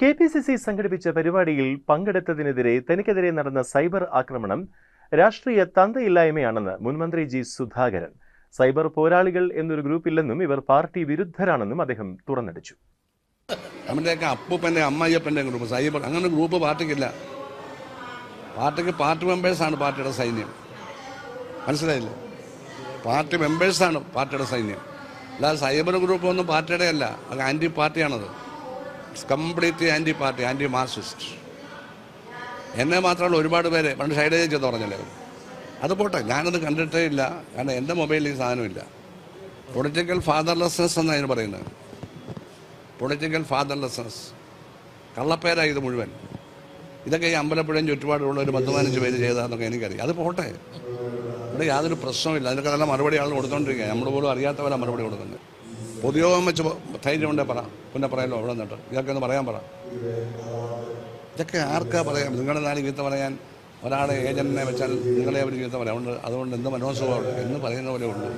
K P C C സംഘടിപ്പിച്ച പരിപാടിയിൽ പങ്കെടുത്തതിനെതിരെ തനിക്കെതിരെ നടന്ന സൈബർ ആക്രമണം രാഷ്ട്രീയ തന്തയില്ലായ്മയാണെന്ന് മുൻമന്ത്രി ജി സുധാകരൻ. സൈബർ പോരാളികൾ എന്നൊരു ഗ്രൂപ്പില്ലെന്നും ഇവർ പാർട്ടി വിരുദ്ധരാണെന്നും അദ്ദേഹം തുറന്നടിച്ചു. അപ്പൂപ്പന്റെ അമ്മായിയപ്പന്റെ ഗ്രൂപ്പ് സൈബർ അങ്ങനെ ഗ്രൂപ്പ് പാർട്ടിക്കില്ല. പാർട്ടിക്ക് പാർട്ടി മെമ്പേഴ്സാണ് പാർട്ടിയുടെ സൈന്യം. മനസ്സിലായില്ലേ? പാർട്ടി മെമ്പേഴ്സാണ് പാർട്ടിയുടെ സൈന്യം. അല്ലാതെ സൈബർ ഗ്രൂപ്പ് ഒന്നും പാർട്ടിയുടെ അല്ല അത് anti പാർട്ടിയാണത്. Complete anti party anti Marxist എന്നെ മാത്രമല്ല ഒരുപാട് പേര് പണ്ട് ഷൈഡേജ് ചെയ്ത് പറഞ്ഞല്ലേ? അത് പോട്ടെ ഞാനത് കണ്ടിട്ടേ ഇല്ല. കാരണം എന്റെ മൊബൈലിൽ ഈ സാധനമില്ല. പൊളിറ്റിക്കൽ ഫാദർലെസ്നെസ് എന്നാണ് അതിന് പറയുന്നത്? പൊളിറ്റിക്കൽ ഫാദർലെസ്നെസ് കള്ളപ്പേരായി ഇത് മുഴുവൻ. ഇതൊക്കെ ഈ അമ്പലപ്പുഴയും ചുറ്റുപാടുള്ള ഒരു പത്ത് പതിനഞ്ച് പേര് ചെയ്തതെന്നൊക്കെ എനിക്കറിയാം. അത് പോട്ടെ. ഇവിടെ യാതൊരു പ്രശ്നവുമില്ല. അതിനൊക്കെ നല്ല മറുപടി ആൾ കൊടുത്തോണ്ടിരിക്കുക നമ്മൾ പോലും അറിയാത്തവരാണ് മറുപടി കൊടുക്കുന്നത് പൊതുയോഗം വെച്ച് ധൈര്യം ഉണ്ടേ പറ. പിന്നെ പറയാലോ അവിടെ നിന്നിട്ട്. ഇതൊക്കെ ഒന്ന് പറയാൻ പറ. ഇതൊക്കെ ആർക്കാ പറയാം നിങ്ങളുടെ നാട് ഗീത്ത പറയാൻ ഒരാളെ ഏജന്റിനെ വെച്ചാൽ നിങ്ങളെ അവർ ഗീത്ത പറയാം. അതുകൊണ്ട് അതുകൊണ്ട് എന്ത് മനോസുഖമാണ് എന്ന് പറയുന്ന പോലെ ഉള്ളൂ